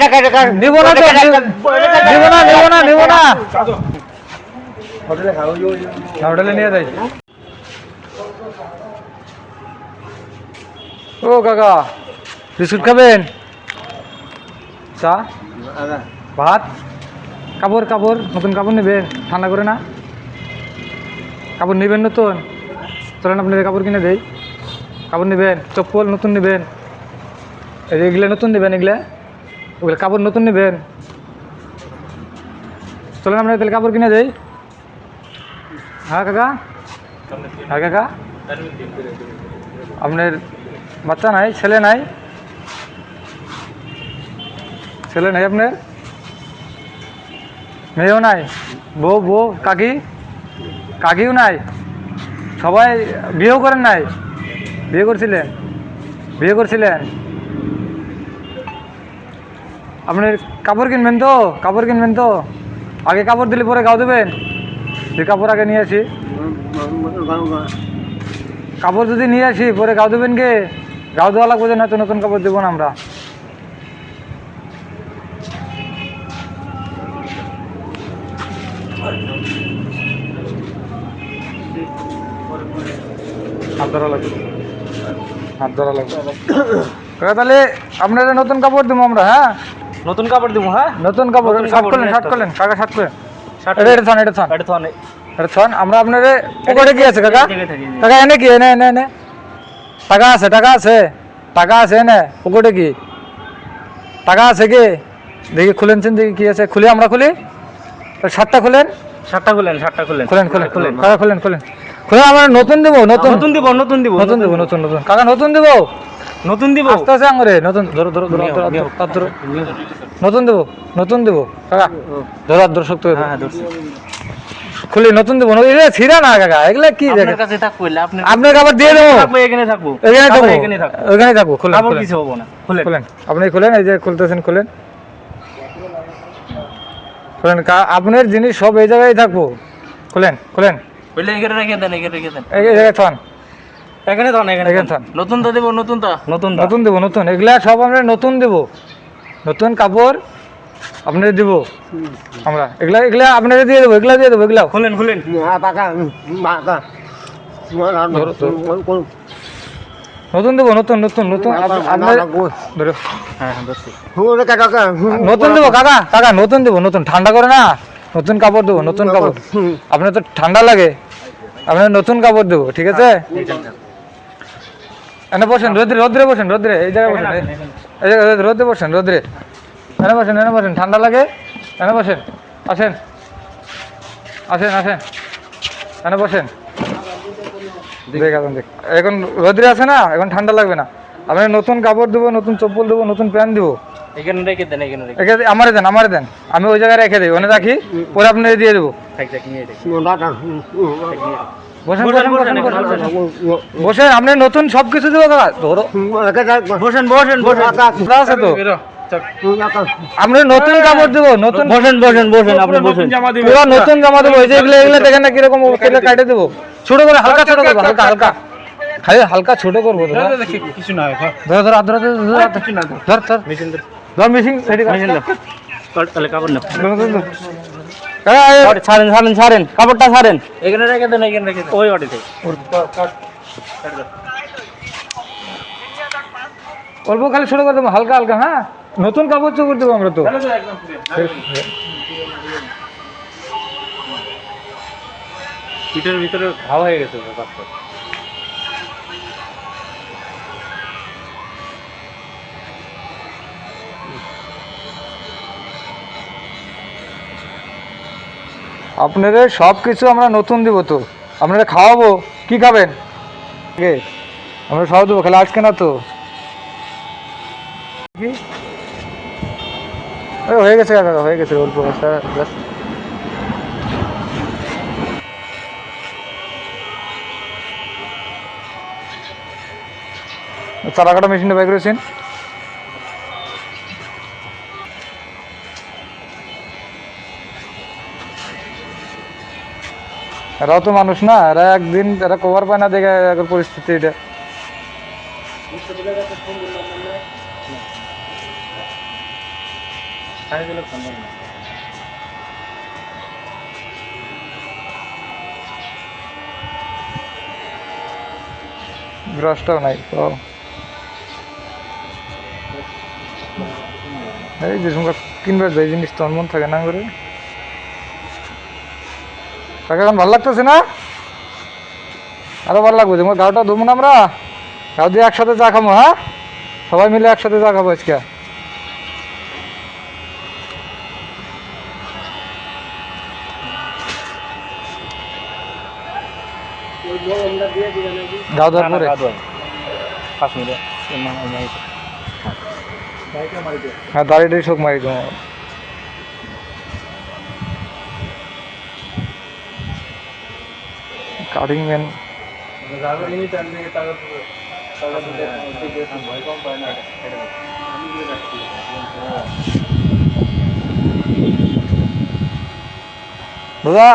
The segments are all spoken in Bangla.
পয়সা কেটে নিব না নিব না নিব না নিব না হোটেলে নিয়ে যাই। ও কাকা বিস্কুট খাবেন? চা? ভাত? কাপড় কাপড় নতুন কাপড় নেবেন ঠান্ডা করে না? কাপড় নেবেন নতুন? চলেন আপনাদের কাপড় কিনে দেই। কাপড় নেবেন চপ্পল নতুন নেবেন। এগুলো নতুন নেবেন এগুলা? ওগুলো কাপড় নতুন নেবেন? চলেন আপনাদের তাহলে কাপড় কিনে দেই হ্যাঁ কাকা? হ্যাঁ কাকা? আপনার বাচ্চা নাই, ছেলে নাই? ছেলে নাই আপনার? মেয়েও নাই? বউ বউ, কাকি? কাকিও নাই? সবাই বিয়েও করেন নাই? বিয়ে করছিলেন? বিয়ে করছিলেন? আপনার কাপড় কিনবেন তো, কাপড় কিনবেন তো। আগে কাপড় দিলে পরে গাও দেবেন। যে কাপড় আগে নিয়ে আসি। কাপড় যদি নিয়ে আসি, পরে গাও দেবেন কে গাও দেওয়া লাগবে যে নতুন নতুন কাপড় দেবো না আমরা। হাত ধরা লাগবে। হাত ধরা লাগবে। তাহলে আপনারা নতুন কাপড় দেবো আমরা হ্যাঁ? নতুন কাপড় দিব হ্যাঁ? নতুন কাপড় শার্ট করলেন শার্ট করলেন কাকা শার্ট করলেন শার্ট এটা এটা থান এটা থান। এটা এটা থান আমরা আপনার পকেটে কি আছে কাকা। টাকা এনে কি এনে এনে এনে। টাকা আছে টাকা আছে টাকা আছে এনে পকেটে কি? টাকা আছে কি? দেখি খুলেনছেন দেখি কি আছে। খুলি আমরা খুলি? শার্টটা খুলেন? শার্টটা খুলেন শার্টটা খুলেন। খুলেন খুলেন খুলেন কাকা খুলেন খুলেন। খুলেন আমরা নতুন দেবো নতুন। নতুন দিব নতুন দিব নতুন দেবো। নতুন নতুন। কাকা নতুন দেবো? নতুন দিব। আস্তে আস্তে আঙরে নতুন ধরো ধরো ধরো নিও, ধরো, নতুন দেবো নতুন দেবো। কাকা ধরো ধরো শক্ত করে হ্যাঁ ধরছি। খুলি নতুন দেবো। এগুলো ছিঁড়া না কাকা এগুলা কি আপনার কাছে থাকব আপনাকে আবার দিয়ে দেবো। এখানে থাকব। এখানে থাকব। এখানে থাকব খুলেন কাপড় কিছু হব না খুলেন। খুলেন। আপনি খুলেন এই যে খুলতেছেন খুলেন। খুলেন কা- আপনার জিনিস সব এই জায়গায় থাকব। খুলেন খুলেন। এখানে রেখে দেন এখানে রেখে দেন। এই এই জায়গায় থান। এখানে থান এখানে এখানে থান থান। নতুন তো দেবো নতুন তো। নতুন নতুন দেবো নতুন। এগুলা সব আমরা নতুন দেবো। নতুন কাপড় আপনাদের দেবো। আমরা। এগুলা এগুলা আপনাদের দিয়ে দেবো এগুলা দিয়ে দেবো এগুলা। খুলেন খুলেন। ধরো। নতুন দেবো নতুন নতুন নতুন। হ্যাঁ হ্যাঁ নতুন দেবো কাকা কাকা নতুন দেবো নতুন। ঠান্ডা করে না। নতুন কাপড় দেবো নতুন কাপড়। আপনার তো ঠান্ডা লাগে। আপনার নতুন কাপড় দেবো ঠিক আছে? এনে বসেন রোদ্রে রোদ্রে বসেন রোদ্রে এই জায়গায় বসেন এই- জায়গায় রোদ্রে- বসেন রোদ্রে। এনে বসেন এনে বসেন ঠান্ডা লাগে এনে বসেন আসেন। আসেন আসেন এনে বসেন। দেখ এখন রোদ্রে আছে না এখন ঠান্ডা লাগবে না। আপনার নতুন কাপড় দেবো নতুন চপ্পল দেবো নতুন প্যান্ট দেবো। এখানে রেখে দেন এখানে রেখে আমারে দেন আমারে দেন। আমি ওই জায়গায় রেখে দিই ওনে রাখি পরে আপনি দিয়ে দেবো। বসেন আপনি নতুন সব কিছু দেবো কাকা ধরো। বসেন বসেন বসেন। আছে তো। আপনি নতুন কাপড় দেবো নতুন বসেন বসেন বসেন আপনি বসেন। পুরো নতুন জামা দেবো এই যে এগুলো এগুলো দেখেন না কীরকম কেটে কাটে দেবো। ছোট করে হালকা ছোট করব হালকা হালকা। খালি হালকা ছোট করব? কিছু না ধর। ধর ধর ধর, ধর, ধর, মেশিন ধর। সেটি মেশিন কাপড় না। ছাড়েন ছাড়েন ছাড়েন। কাপড়টা ছাড়েন। এখানে রেখে দেন এখানে রেখে দেন। ওই বাটিতে। অল্প খালি ছোট করে দেবো হালকা হালকা হ্যাঁ? নতুন কাপড় চোপড় দেবো আমরা তো। পিঠের ভিতরে হাওয়া হয়ে গেছে ব্যাপারটা। আপনাদের সব কিছু আমরা নতুন দিব তো। আপনারা খাওয়াবো, কি খাবেন? আমরা সব দেবো, খালি আজকে না তো। হয়ে গেছে হয়ে গেছে, অল্প। চারা কাটা মেশিনটা বাই করেছেন? এরাও তো মানুষ না, এরা একদিন এরা কভার পায় না দেখে পরিস্থিতি এটা। ব্রাশটাও নাই, তো। এই যে কিনবার যাই জিনিস, তোর মন থাকে না করে। তাকে এখন ভালো লাগতেছে না? আরও ভালো লাগবে তোমার গাওটা ধুবো না আমরা। গাও দিয়ে একসাথে চা খাব হ্যাঁ? সবাই মিলে একসাথে চা খাব আজকে। গাও দেওয়ার পরে। পাঁচ মিনিট। হ্যাঁ দাঁড়িয়ে শোক মারি তোমার। কাটিং ম্যান দাদা,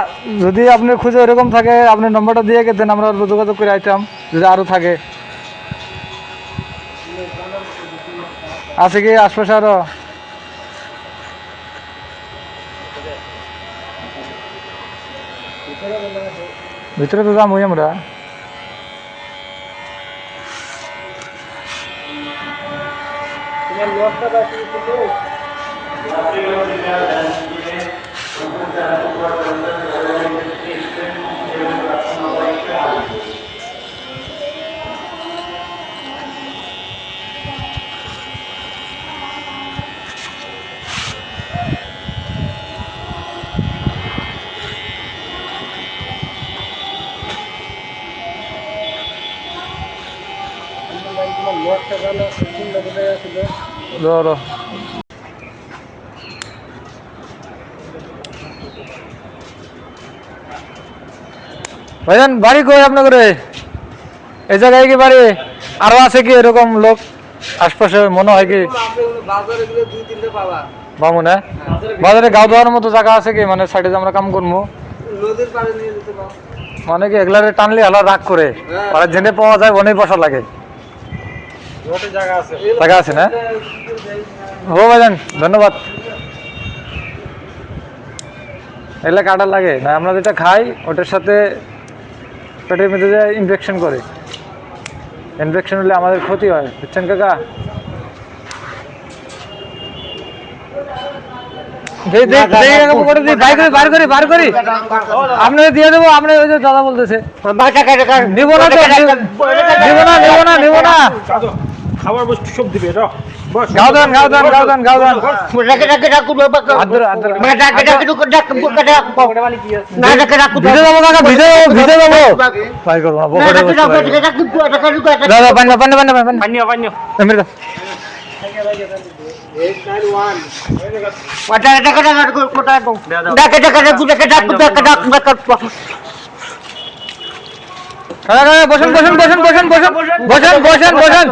যদি আপনি খুঁজে এরকম থাকে, আপনি নম্বরটা দিয়ে গেতেন আমরা যোগাযোগ করে আইতাম, যদি আরও থাকে। আছে কি আশপাশে আরও? 밑으로 도 담으냐 뭐라 그냥 ধরো ভাইজান বাড়ি কই আপনাদের? এই জায়গায় কি বাড়ি? আরও আছে কি এরকম লোক? আশপাশে মনে হয় কি? বামু না বাজারে গাও দেওয়ার মতো জায়গা আছে কি? মানে সাইডে আমরা কাম করব। মানে কি এগুলারে টানলে আলা রাগ করে। আর জেনে পাওয়া যায় অনেক বসা লাগে। জায়গা আছে। না? হো ভাইজান ধন্যবাদ। এগুলা কাটা লাগে না আমরা যেটা খাই ওটার সাথে পেটের মধ্যে যে ইনফেকশন করে ইনফেকশন হলে আমাদের ক্ষতি হয় বুঝছেন কাকা? দিয়ে দেবো আপনি ওই যে দাদা বলতেছে। নিবো না তো নিবো না নিবো না নিবো না। খাবার বস্তু সব দিবে র। বস। গাও দেন গাও দেন গাও দেন গাও দেন আদর আদর। ভিজে যাব কাকা ভিজে যাব ভিজে যাব। পাই করব না পকেটে বসে পাই দাদা পানি পানি পানি পানি পানি দাও। কাকা কাকা বসেন বসেন বসেন বসেন বসেন বসেন বসেন বসেন।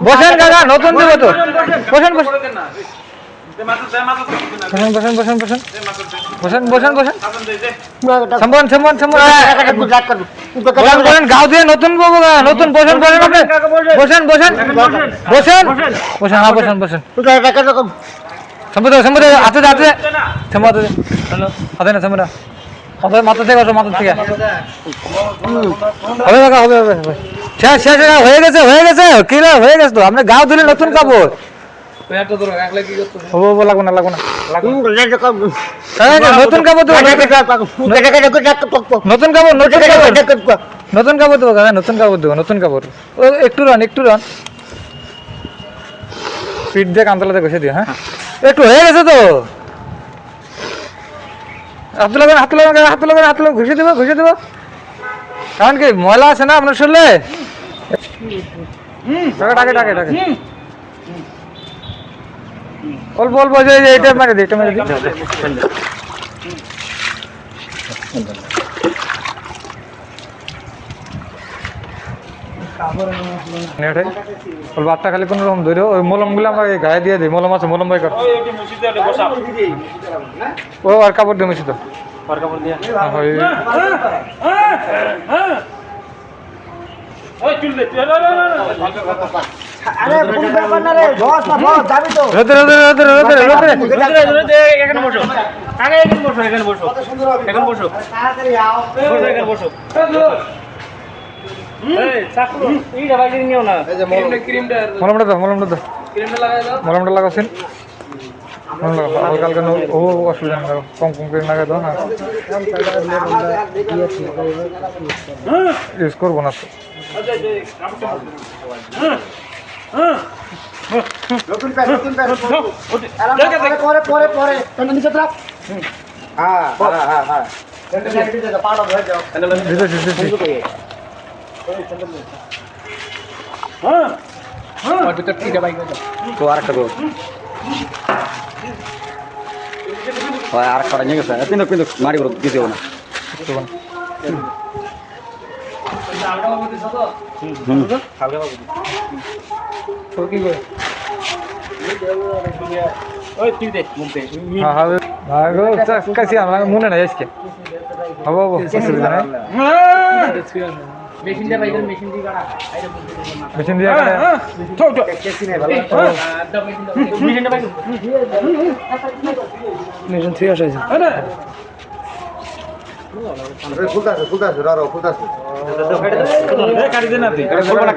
বসেন কাকা নতুন দিব তো বসেন বসেন বসেন বসেন বসেন বসেন বসেন বসেন বসেন সম্মান সম্মান সম্মান বসেন বসেন গাও দিয়ে নতুন বাবু গা, নতুন বসেন বসেন আপনি বসেন বসেন বসেন বসেন হ্যাঁ বসেন বসেন সম্পদ সম্পদ হাতে হাতে দে। সম্পদ। হাতে না সম্পদ হাতে মাথা থেকে বসো মাথা থেকে। হবে কাকা হবে হবে হবে। শেষ শেষ শেষ, হয়ে গেছে হয়ে গেছে কি রে, হয়ে গেছে তো। আপনি গাও দিলে নতুন কাপড়। হব? হব লাগবো না লাগবো না কাকা, নতুন কাপড় দেবো। নতুন কাপড় নতুন কাপড়। নতুন কাপড় দেবো কাকা নতুন কাপড় দেবো নতুন কাপড়। ও একটু রান একটু রান। পিঠ দিয়ে কান্তলাতে ঘষে দিও হ্যাঁ? একটু হয়ে গেছে তো। হাত লাগান হাত লাগান হাত লাগান হাত লাগান ঘুষে দেবো ঘুষে দেবো। কারণ কি, ময়লা আছে না আপনার শরীরে? টাকে টাকে টাকে অল্প অল্প এটা মেরে দিই এটা মেরে দিই নেটে? ওর বাচ্চা খালি কোনো রকম ধরে ওই মলমগুলো আমরা গায়ে দিয়ে দিই মলম আছে মলম ভাই কর। ও আর কাপড় দিয়ে মিশিত হ্যাঁ, হ্যাঁ, বসো বসো বসো। মলমটা দাও মলমটা দাও। ক্রিমটা লাগাই দাও। মলমটা লাগাছেন? মলম লাগা হালকা হালকা নো ও অসুবিধা নেই কম কম করে লাগা দাও হ্যাঁ। ইউজ করব না নতুন প্যান্ট নতুন প্যান্ট পরে পরে পরে প্যান্ট নিচে রাখ হ্যাঁ হ্যাঁ হ্যাঁ। হ্যাঁ পাড়া ধরে যাও তো আর একটা দোষ হয় আর একটা নিয়ে গেছে কিন্তু কিন্তু মারি হ্যাঁ হ্যাঁ মনে নাই আজকে হব হব অসুবিধা নাই মেশিন দিয়ে বাইরে মেশিন দিয়ে কাটা? মেশিন দিয়ে কাটে। মেশিন দিয়ে বাইরে। ফুলতাছে ফুলতাছে রারো ফুলতাছে কাটি দে না তুই।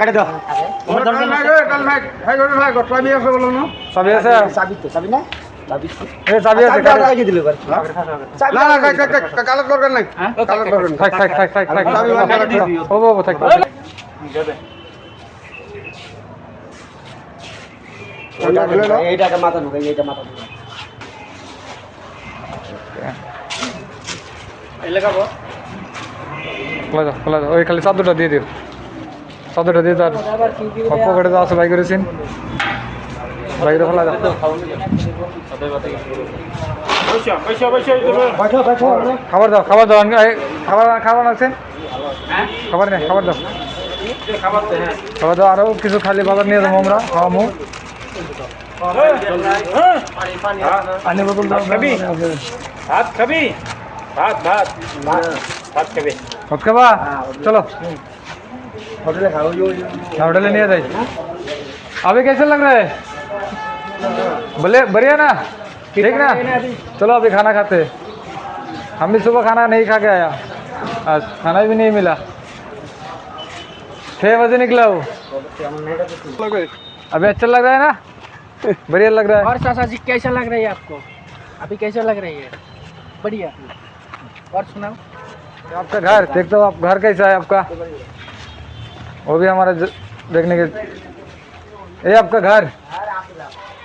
কাটে দাও। নাই চাবি আছে চাবি তো চাবি না? হব থাক এইটাকে মাথা ঢুকাই এইটা মাথা ঢুকাই। খোলা যাও খোলা যাও। ওই খালি চাদরটা দিয়ে দিও। চাদরটা দিয়ে তার পকেটে তো আছে বাই করেছেন বাইরে খোলা যাও পয়সা পয়সা পয়সা बैठो बैठो খাবার দাও খাবার দাও আমি- এই, খাবার খাবার আছে খাবার নেই খাবার দাও খাবার দাও আরও কিছু খালি বাজার নিয়ে যাবো আমরা খাওয়ামো পানি বোতল দাও খাবি? ভাত খাবি ভাত ভাত ভাত খাবি ভাত খাবা চলো होटल खाओ यो यो हाँ, होटल नहीं जाए अभी कैसे लग रहा है बोले बढ़िया ना? ठीक ना? चलो अभी खाना खाते। हम भी सुबह खाना नहीं खा के आया। आज खाना भी नहीं मिला। छः बजे निकला वो। अभी अच्छा लग रहा है ना? बढ़िया लग रहा है। और चाचा जी कैसा लग रही है आपको? अभी कैसा लग रही है बढ़िया। और सुनाओ। आपका घर देखते हो आप घर कैसा है आपका? वो भी हमारा देखने के ये आपका घर?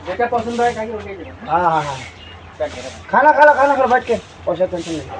जेटा पसंद है खाइए उन्हें हाँ हाँ हाँ खाना खा लो खाना खा लो बैठ के पैसा टेंशन नहीं